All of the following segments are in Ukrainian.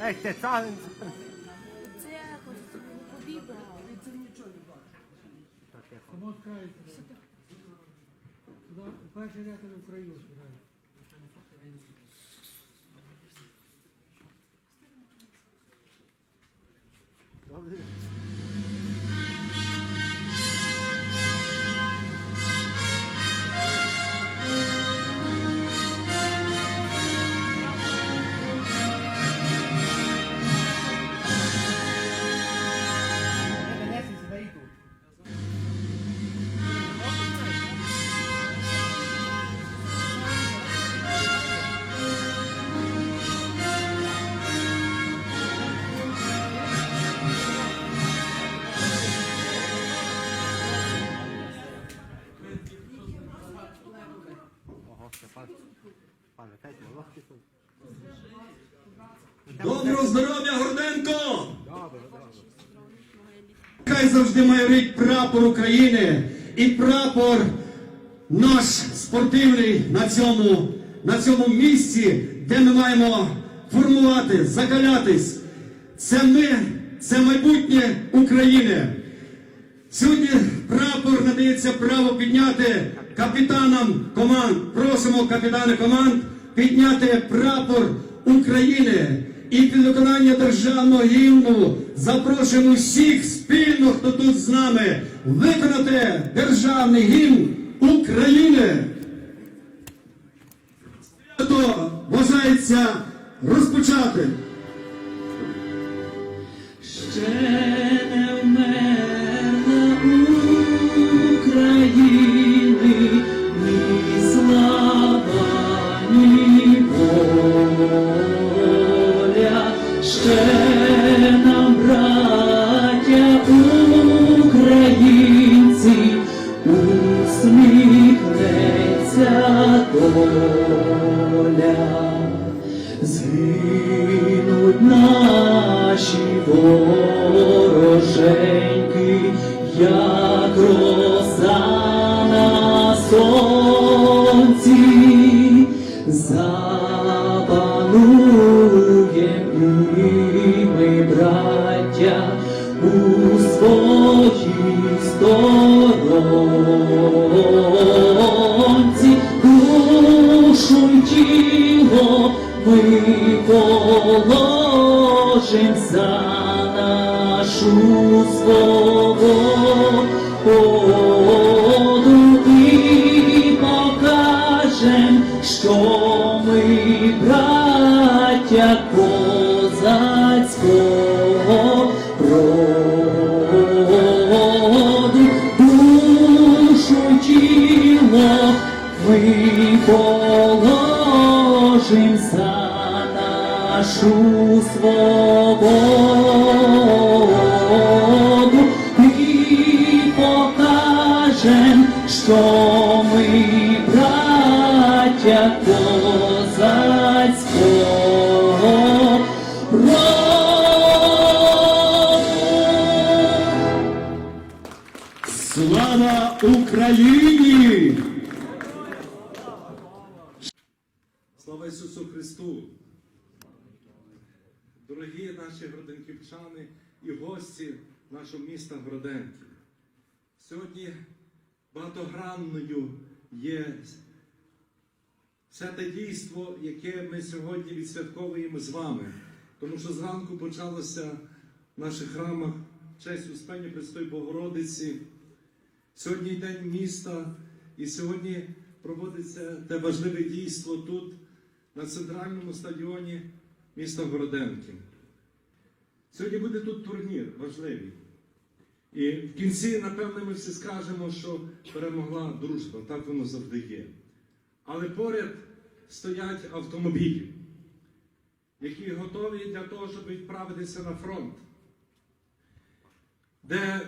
Ей, ти царин. Це побігла. Само край. Туди перший ряд в Україну збирає. Ого, Хай завжди майорить прапор України і прапор наш спортивний на цьому, на цьому місці, де ми маємо формувати, закалятись. Це ми, це майбутнє України. Сьогодні прапор надається право підняти капітанам команд. Просимо капітани команд підняти прапор України. І під виконання державного гімну запрошуємо всіх спільно, хто тут з нами, виконати державний гімн України. Бажається розпочати. Сонці, запануєм і ми, браття, у своїй сторонці, душу й тіло ми положим за нашу свободу за нашу свободу і покажем, що Слава Ісусу Христу! Дорогі наші гроденківчани і гості нашого міста Гроденки. Сьогодні багатогранною є все те дійство, яке ми сьогодні відсвятковуємо з вами. Тому що зранку почалося в наших храмах честь Успення Престої Богородиці. Сьогодні день міста, і сьогодні проводиться те важливе дійство тут, на центральному стадіоні міста Городенки. Сьогодні буде тут турнір важливий. І в кінці, напевне, ми всі скажемо, що перемогла дружба, так воно завжди є. Але поряд стоять автомобілі, які готові для того, щоб відправитися на фронт, де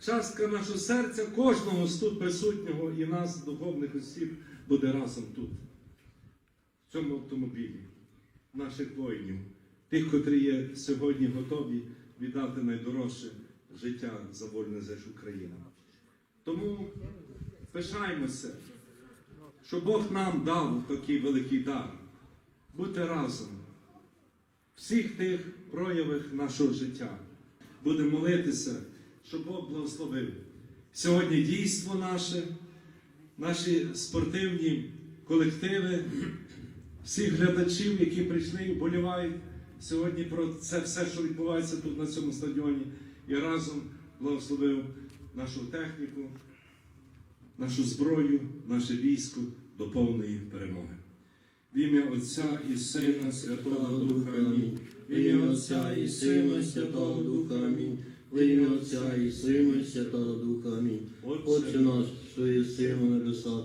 частка нашого серця, кожного з тут присутнього і нас, духовних осіб, буде разом тут, цьому автомобілі, наших воїнів, тих, котрі є сьогодні готові віддати найдорожче життя за вольне за Україну. Тому пишаємося, що Бог нам дав такий великий дар бути разом. всіх тих проявах нашого життя. Будемо молитися, щоб Бог благословив сьогодні дійство наше, наші спортивні колективи, всіх глядачів, які прийшли і вболівають сьогодні про це все, що відбувається тут на цьому стадіоні, і разом благословив нашу техніку, нашу зброю, наше військо до повної перемоги. В ім'я Отця і Сина Святого Духа. Амінь. В ім'я Отця і Сина, Святого Духа. Амінь. В ім'я Отця і Сина, Святого Духа. Амінь. Отче наш, що єси на небесах,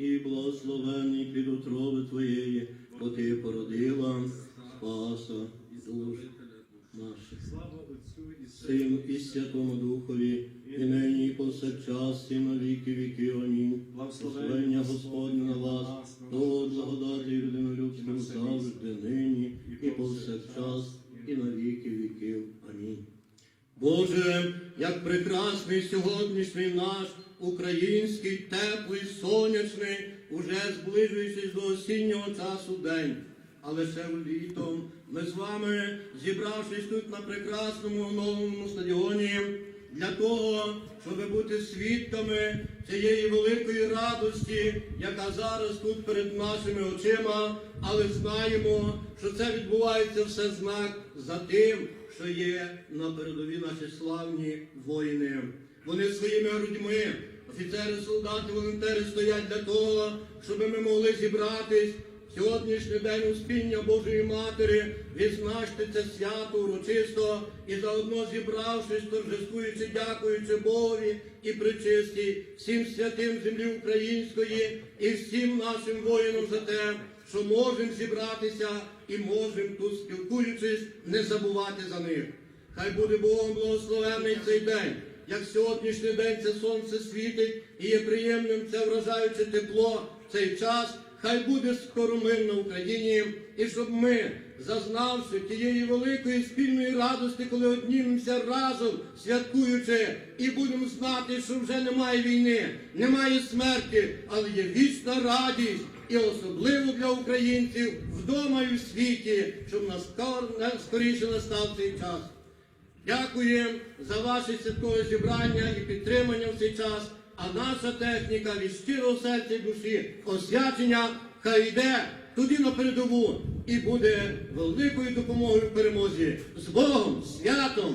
і благословенний плід утроби Твоєї, бо ти породила Спаса і душ наших. Отцю і Сину і Святому Духові, і нині, і повсякчас, і на віки віки. Амінь. Благословення Господне на вас, до благодаті і людинолюбству завжди, нині, і повсякчас, і на віки віків. Амінь. Боже, як прекрасний сьогоднішній наш український, теплий, сонячний, уже зближуючись до осіннього часу день. Але ще літом ми з вами, зібравшись тут на прекрасному оновленому стадіоні, для того, щоб бути свідками цієї великої радості, яка зараз тут перед нашими очима, але знаємо, що це відбувається все знак за тим, що є на передові наші славні воїни. Вони своїми грудьми, офіцери, солдати, волонтери стоять для того, щоб ми могли зібратись сьогоднішній день успіння Божої Матері, відзначити це свято урочисто і заодно зібравшись, торжествуючи, дякуючи Богові і причисті, всім святим землі української і всім нашим воїнам за те, що можемо зібратися і можемо тут, спілкуючись, не забувати за них. Хай буде Богом благословений цей день. Як сьогоднішній день це сонце світить і є приємним це вражаюче тепло в цей час. Хай буде скоро мир на Україні, і щоб ми, зазнавши тієї великої спільної радості, коли однімемося разом, святкуючи, і будемо знати, що вже немає війни, немає смерті, але є вічна радість, і особливо для українців вдома і в світі, щоб наскор- скоріше настав цей час. Дякуємо за ваше святкове зібрання і підтримання в цей час. А наша техніка від щирого серця і душі освячення хай йде туди на передову і буде великою допомогою в перемозі. З Богом, святом!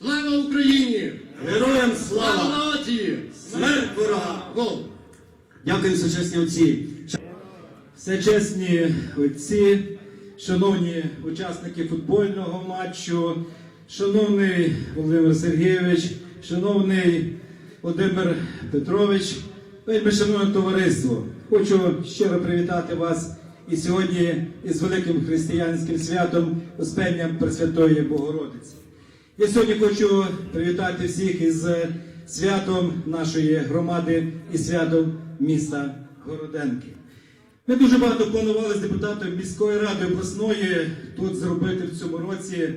Слава Україні! Героям Слава слава! нації! Смерть ворога! Дякую, сучасні отці. Всечесні отці, шановні учасники футбольного матчу, шановний Володимир Сергійович, шановний Володимир Петрович, вельми шановне товариство, хочу щиро привітати вас і сьогодні із великим християнським святом Успенням Пресвятої Богородиці. Я сьогодні хочу привітати всіх із святом нашої громади і святом міста Городенки. Ми дуже багато планували з депутатом міської ради обласної тут зробити в цьому році,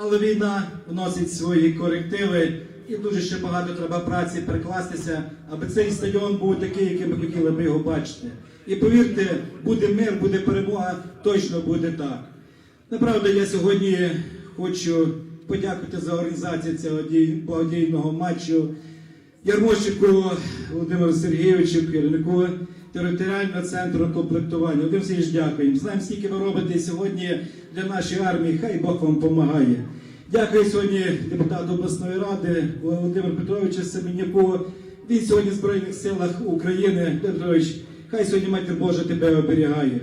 але війна вносить свої корективи і дуже ще багато треба праці прикластися, аби цей стадіон був такий, яким ми хотіли би його бачити. І повірте, буде мир, буде перемога, точно буде так. Направду, я сьогодні хочу подякувати за організацію цього благодійного матчу Ярмощику Володимиру Сергійовичу, керівнику територіального центру комплектування. Володимир Сергійович, дякуємо. Знаємо, скільки ви робите сьогодні для нашої армії. Хай Бог вам допомагає. Дякую сьогодні депутату обласної ради Володимиру Петровичу Семеняку. Він сьогодні в Збройних силах України. Петрович, хай сьогодні Матір Божа тебе оберігає.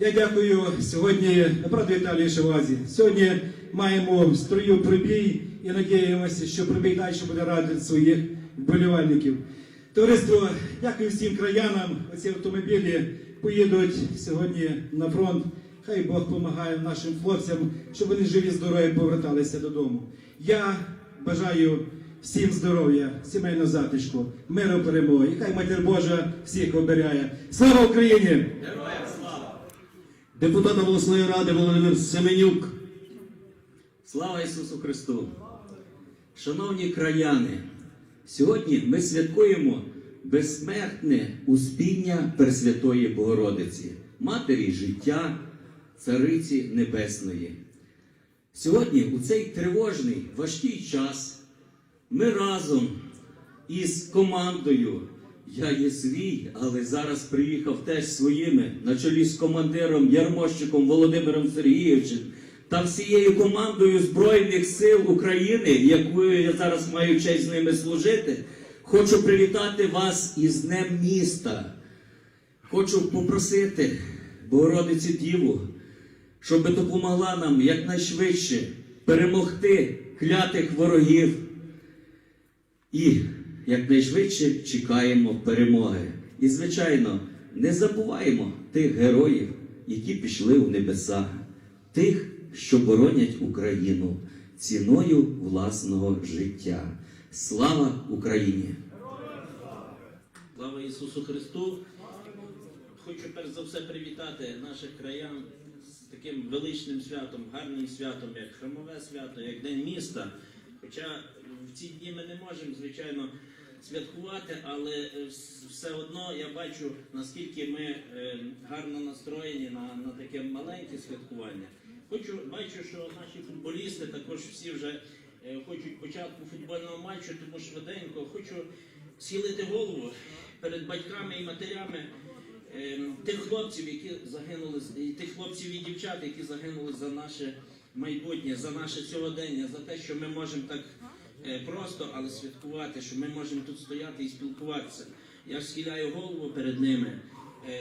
Я дякую сьогодні направду Віталію Шевазі. Сьогодні маємо в строю прибій і надіємося, що прибій далі буде радити своїх вболівальників. Товариство, дякую всім краянам. Оці автомобілі поїдуть сьогодні на фронт. Хай Бог допомагає нашим хлопцям, щоб вони живі, здорові поверталися додому. Я бажаю всім здоров'я, сімейного затишку, миру перемоги. І хай Матір Божа всіх оберігає. Слава Україні! Героям слава! Депутат обласної ради Володимир Семенюк. Слава Ісусу Христу! Шановні краяни, сьогодні ми святкуємо безсмертне успіння Пресвятої Богородиці, Матері життя, Цариці Небесної. Сьогодні, у цей тривожний, важкий час, ми разом із командою. Я є свій, але зараз приїхав теж своїми на чолі з командиром Ярмощиком Володимиром Сергійовичем та всією командою Збройних сил України, якою я зараз маю честь з ними служити. Хочу привітати вас із Днем міста. Хочу попросити Богородицю Діву, щоб допомогла нам якнайшвидше перемогти клятих ворогів. І якнайшвидше чекаємо перемоги. І, звичайно, не забуваємо тих героїв, які пішли у небеса, тих, що боронять Україну ціною власного життя. Слава Україні! Слава Ісусу Христу! Хочу перш за все привітати наших краян з таким величним святом, гарним святом, як Храмове свято, як День міста. Хоча в ці дні ми не можемо, звичайно, святкувати, але е, все одно я бачу, наскільки ми е, гарно настроєні на, на таке маленьке святкування. Хочу, бачу, що наші футболісти також всі вже е, хочуть початку футбольного матчу, тому швиденько хочу схилити голову перед батьками і матерями е, тих хлопців, які загинули, тих хлопців і дівчат, які загинули за наше майбутнє, за наше сьогодення, за те, що ми можемо так е, просто, але святкувати, що ми можемо тут стояти і спілкуватися. Я схиляю голову перед ними.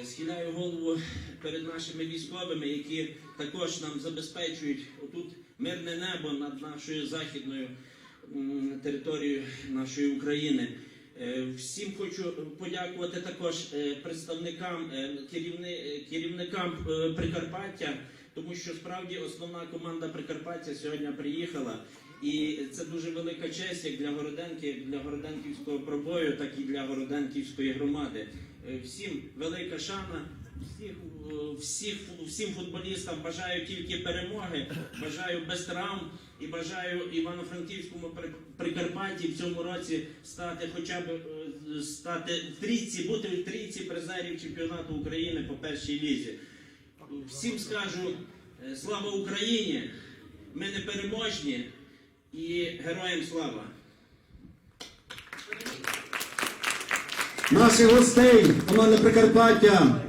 Схиляю голову перед нашими військовими, які також нам забезпечують отут мирне небо над нашою західною територією нашої України. Е, Всім хочу подякувати також е, представникам, е, керівни, керівникам Прикарпаття, тому що справді основна команда Прикарпаття сьогодні приїхала. І це дуже велика честь як для Городенки, для Городенківського пробою, так і для Городенківської громади. Всім велика шана, всіх, всіх, всім футболістам бажаю тільки перемоги, бажаю без травм і бажаю Івано-Франківському При- Прикарпатті в цьому році стати хоча б е, стати в трійці, бути в трійці призерів чемпіонату України по першій лізі. Всім скажу е, слава Україні! Ми не переможні і героям слава! Наших гостей, команда Прикарпаття.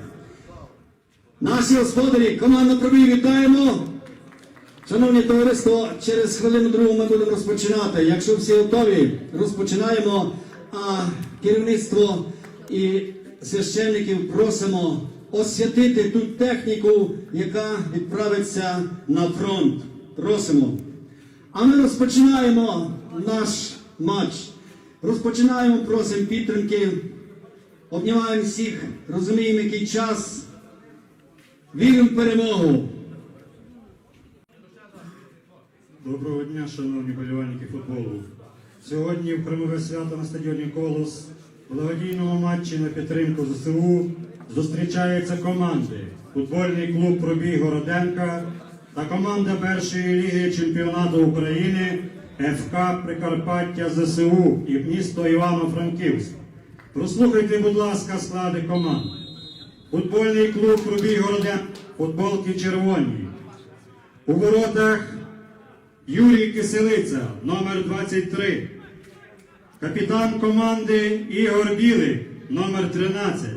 Наші господарі, команда Пробій, вітаємо. Шановні товариство, через хвилину другу ми будемо розпочинати. Якщо всі готові, розпочинаємо. А керівництво і священників просимо освятити ту техніку, яка відправиться на фронт. Просимо. А ми розпочинаємо наш матч. Розпочинаємо, просимо підтримки. Обнімаємо всіх, розуміємо, який час. Віримо в перемогу. Доброго дня, шановні болівальники футболу. Сьогодні в Кримове свято на стадіоні Колос в матчі на підтримку ЗСУ зустрічаються команди. Футбольний клуб Пробій Городенка та команда першої ліги чемпіонату України ФК Прикарпаття ЗСУ і місто Івано-Франківськ. Прослухайте, будь ласка, склади команд. Футбольний клуб Пробій Городенка, футболки червоні. У воротах Юрій Киселиця, номер 23. Капітан команди Ігор Білик, номер 13.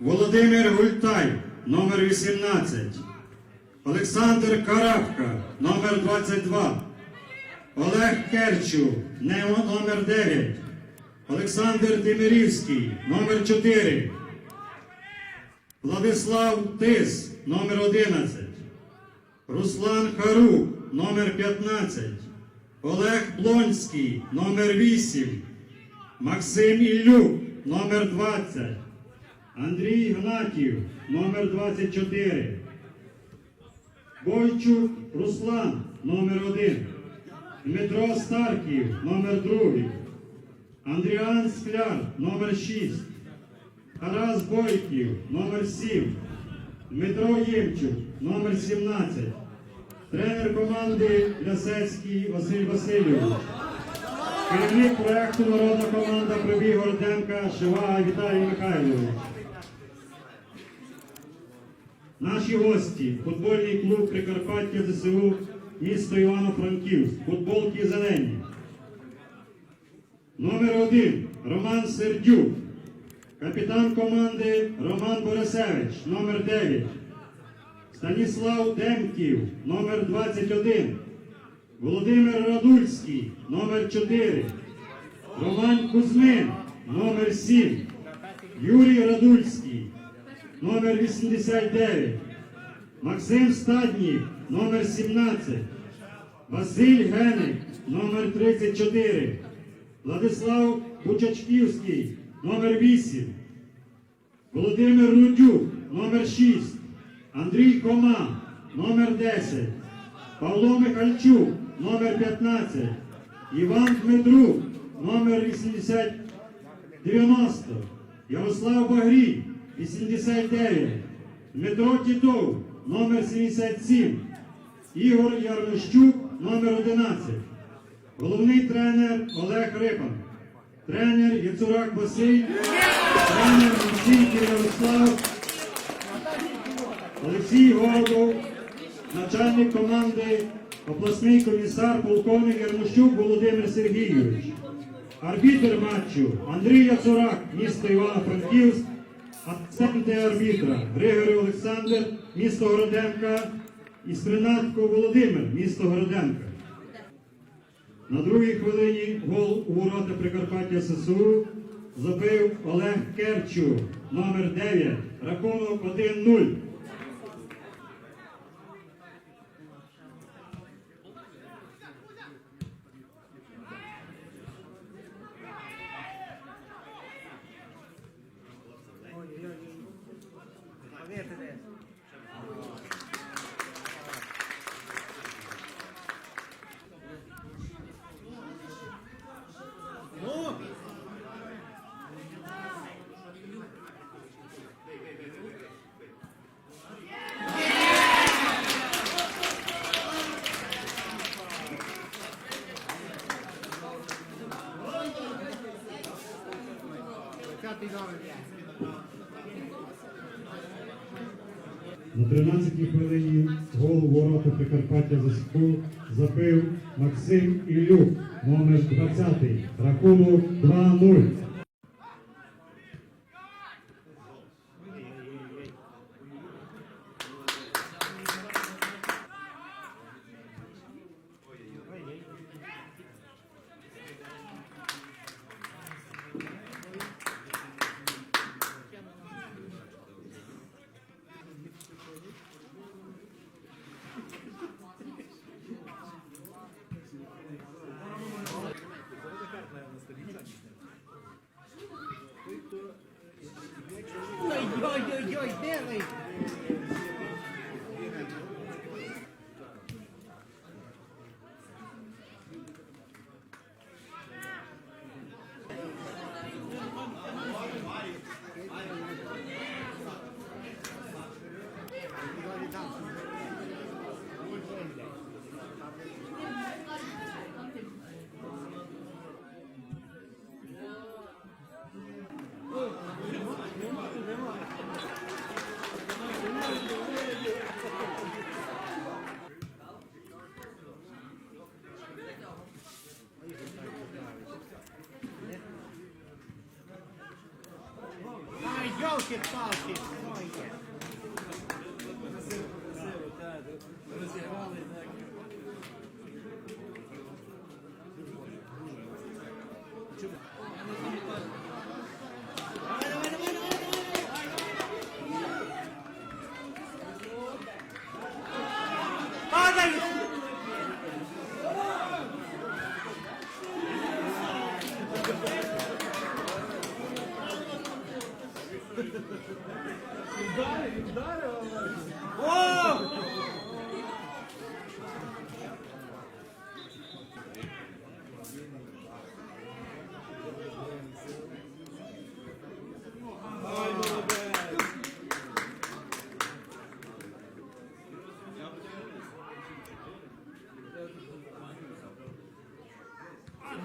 Володимир Гультай, номер 18. Олександр Каравка, номер 22. Олег Керчу, номер 9. Олександр Демирівський, номер 4. Владислав Тис, номер 11. Руслан Харук, номер 15, Олег Блонський, номер 8, Максим Ілюк, номер 20, Андрій Гнатів, номер 24, Бойчук Руслан, номер 1. Дмитро Старків, номер 2. Андріан Скляр, номер 6. Тарас Бойків, номер 7. Дмитро Ємчук, номер 17. Тренер команди Лясецький Василь Васильович. Керівник проекту Народна команда пробігу Роденка Шива Віталій Михайлович. Наші гості, футбольний клуб Прикарпаття ЗСУ, місто Івано-Франківськ, футболки зелені. Номер один Роман Сердюк. Капітан команди Роман Борисевич, номер 9. Станіслав Демків, номер 21. Володимир Радульський, номер 4. Роман Кузьмин, номер 7. Юрій Радульський, номер 89. Максим Стадній, номер 17. Василь Геник, номер 34. Владислав Бучачківський, номер 8. Володимир Рудюк, номер 6. Андрій Кома, номер 10. Павло Михальчук, номер 15. Іван Дмитрук, номер 80, 90. Ярослав Багрій, 89. Дмитро Тітов, номер 77. Ігор Ярмощук, номер 11. Головний тренер Олег Рипан. Тренер Яцурак Василь. Тренер Мусійків Ярослав. Олексій Городов. Начальник команди, обласний комісар, полковник Ярмощук Володимир Сергійович. Арбітр матчу Андрій Яцурак, місто Івано-Франківськ. Асистенти арбітра Григорій Олександр, місто Городенка. І Стринатко Володимир, місто Городенка. На другій хвилині гол у ворота Прикарпаття ССУ забив Олег Керчу, номер 9. Рахунок 1-0. 13-й хвилині гол ворота Прикарпаття ЗСУ забив Максим Ілюк, номер 20. Рахунок 2-0.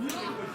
Yeah.